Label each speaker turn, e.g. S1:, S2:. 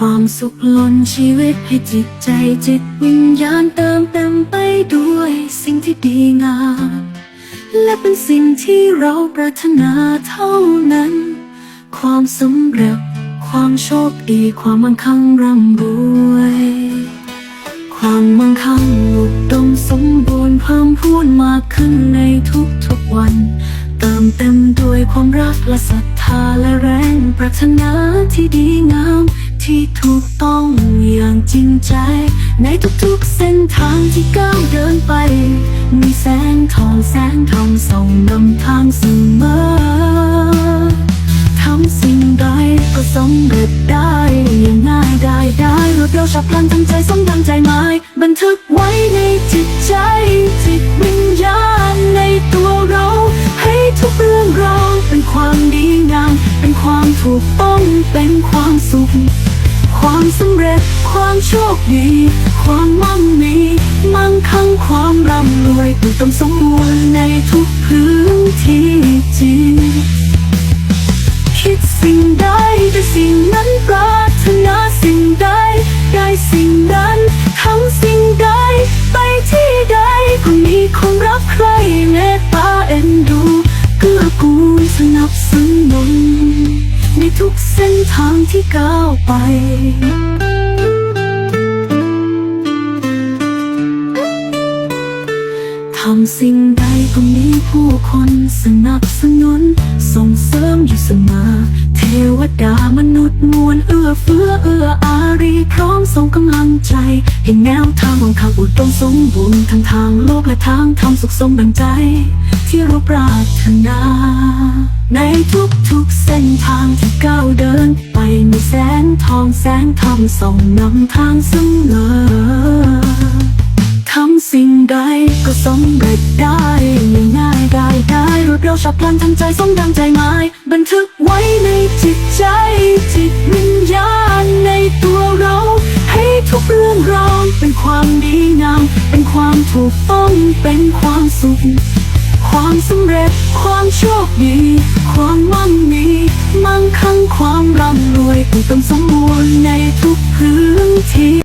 S1: ความสุขล้นชีวิตให้จิตใจจิตวิญญาณเติมเต็มไปด้วยสิ่งที่ดีงาม และเป็นสิ่งที่เราปรารถนาเท่านั้น ความสำเร็จ ความโชคดีความมั่งคั่งร่ำรวย ความมั่งคั่งอุดมสมบูรณ์เพิ่มพูนมากขึ้นในทุกๆวัน เติมเต็มด้วยความรักและศรัทธาและแรงปรารถนาที่ดีงาม ที่ถูกต้องอย่างจริงใจ ในทุกๆเส้นทางที่ก้าวเดินไป มีแสงทองแสงทองส่องนำทางเสมอทำสิ่งใดก็สำเร็จได้อย่างง่ายได้ได้รวดเร็วฉับพลันทันใจสมดังใจหมายบันทึกไว้ในจิตใจ สำเร็จ ความโชคดี ความมั่งมี มั่งคั่งความร่ำรวยอุดมสมบูรณ์ในทุกพื้นที่จริงคิดสิ่งใดได้สิ่งนั้นปรารถนาสิ่งใด ได้สิ่งนั้นทำสิ่งใด ไปที่ใดก็มีคนรักใครเมตตาเอ็นดูเกื้อกูลสนับสนุนในทุกเส้นทางที่ก้าวไปำสิ่งใดก็มีผู้คนสนับสนุน ส่งเสริมอยู่เสมอ เทวดามนุษย์มวลเอื้อเฟื้อเอื้ออารีพร้อมส่งกำลังใจ ให้แนวทางของเขาอุดมสมบูรณ์ทั้งทางโลกและทางธรรมสุขสมดังใจ ที่เราปรารถนา ในทุกๆเส้นทางที่ก้าวเดิน ไปมีแสงทองแสงธรรมส่องนำทางเสมอ สำเร็จได้อย่างง่ายได้ได้รวดเร็วฉับพลันทันใจสมดังใจหมาย บันทึกไว้ในจิตใจ จิตวิญญาณในตัวเรา ให้ทุกเรื่องราวเป็นความดีงามเป็นความถูกต้องเป็นความสุข ความสำเร็จ ความโชคดี ความมั่งมีมั่งคั่งความร่ำรวยอุดมสมบูรณ์ในทุกพื้นที่